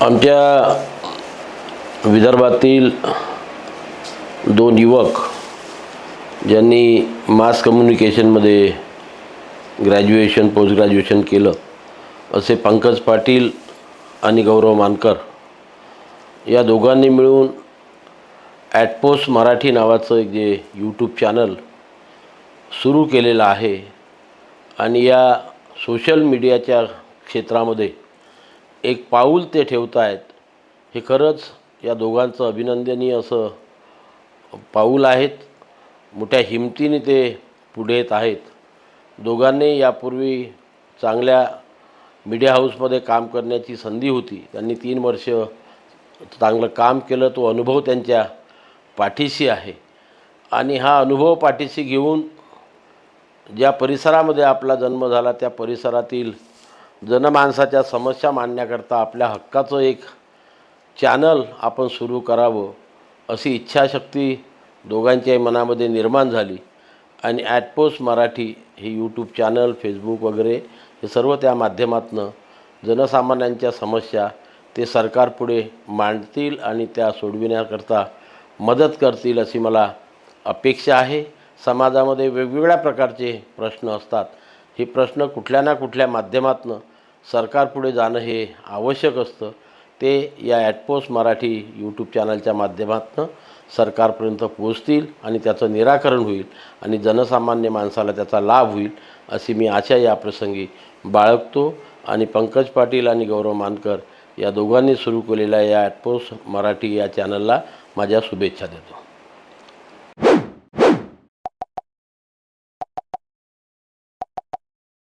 आमच्या विदर्भातील दोन युवक ज्यांनी मास कम्युनिकेशनमध्ये ग्रॅज्युएशन पोस्ट ग्रॅज्युएशन केलं असे पंकज पाटील आणि गौरव मानकर या दोघांनी मिळून ॲटपोस्ट मराठी नावाचं एक जे यूट्यूब चॅनल सुरू केलेलं आहे. आणि या सोशल मीडियाच्या क्षेत्रामध्ये एक पाऊल ते ठेवत आहेत हे खरंच या दोघांचं अभिनंदनीय असं पाऊल आहेत. मोठ्या हिमतीने ते पुढे येत आहेत. दोघांनी यापूर्वी चांगल्या मीडिया हाऊसमध्ये काम करण्याची संधी होती. त्यांनी तीन वर्ष चांगलं काम केलं. तो अनुभव त्यांच्या पाठीशी आहे. आणि हा अनुभव पाठीशी घेऊन ज्या परिसरामध्ये आपला जन्म झाला त्या परिसरातील जनमानसाच्या समस्या मांडण्याकरता आपल्या हक्काचं एक चॅनल आपण सुरू करावं अशी इच्छाशक्ती दोघांच्याही मनामध्ये निर्माण झाली. आणि ॲटपोस्ट मराठी हे यूट्यूब चॅनल फेसबुक वगैरे हे सर्व त्या माध्यमातनं जनसामान्यांच्या समस्या ते सरकारपुढे मांडतील आणि त्या सोडविण्याकरता मदत करतील अशी मला अपेक्षा आहे. समाजामध्ये वेगवेगळ्या प्रकारचे प्रश्न असतात. हे प्रश्न कुठल्या ना कुठल्या माध्यमातनं सरकारपुढे जाणं हे आवश्यक असतं. ते या ॲटपोस्ट मराठी यूट्यूब चॅनलच्या माध्यमातनं सरकारपर्यंत पोचतील आणि त्याचं निराकरण होईल आणि जनसामान्य माणसाला त्याचा लाभ होईल अशी मी आशा या प्रसंगी बाळगतो. आणि पंकज पाटील आणि गौरव मानकर या दोघांनी सुरू केलेल्या या ॲटपोस्ट मराठी या चॅनलला माझ्या शुभेच्छा देतो.